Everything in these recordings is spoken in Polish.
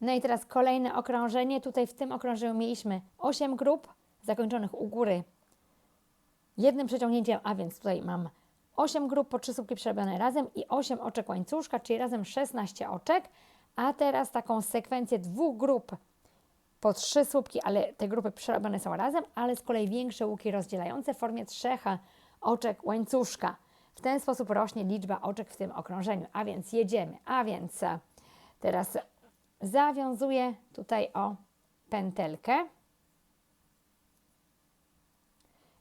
No i teraz kolejne okrążenie. Tutaj w tym okrążeniu mieliśmy 8 grup zakończonych u góry jednym przeciągnięciem, a więc tutaj mam 8 grup po 3 słupki przerobione razem i 8 oczek łańcuszka, czyli razem 16 oczek. A teraz taką sekwencję dwóch grup po 3 słupki, ale te grupy przerobione są razem, ale z kolei większe łuki rozdzielające w formie trzech oczek łańcuszka. W ten sposób rośnie liczba oczek w tym okrążeniu. A więc jedziemy. A więc teraz zawiązuję tutaj o pętelkę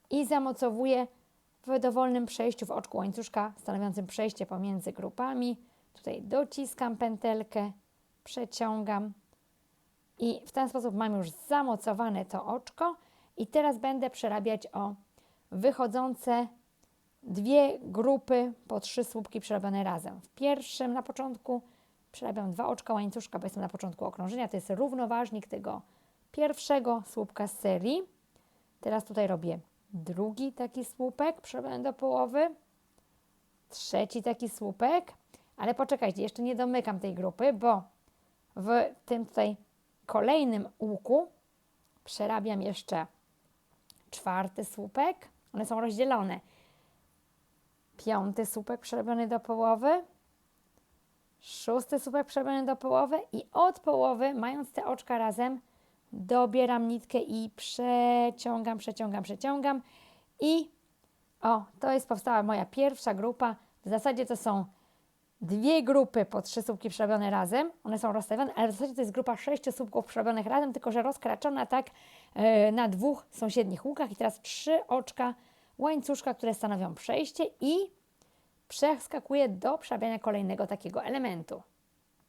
i zamocowuję w dowolnym przejściu w oczku łańcuszka stanowiącym przejście pomiędzy grupami. Tutaj dociskam pętelkę, przeciągam i w ten sposób mam już zamocowane to oczko i teraz będę przerabiać o wychodzące dwie grupy po trzy słupki przerobione razem. W pierwszym na początku przerabiam dwa oczka łańcuszka, bo jestem na początku okrążenia. To jest równoważnik tego pierwszego słupka z serii. Teraz tutaj robię drugi taki słupek przerobiony do połowy, trzeci taki słupek, ale poczekajcie, jeszcze nie domykam tej grupy, bo w tym tutaj kolejnym łuku przerabiam jeszcze czwarty słupek, one są rozdzielone. Piąty słupek przerobiony do połowy, szósty słupek przerobiony do połowy i od połowy, mając te oczka razem, dobieram nitkę i przeciągam, przeciągam, przeciągam i o, to jest powstała moja pierwsza grupa. W zasadzie to są dwie grupy po trzy słupki przerobione razem. One są rozstawione, ale w zasadzie to jest grupa sześciu słupków przerobionych razem, tylko że rozkraczona tak yy, na dwóch sąsiednich łukach. I teraz trzy oczka łańcuszka, które stanowią przejście i przeskakuję do przerabiania kolejnego takiego elementu.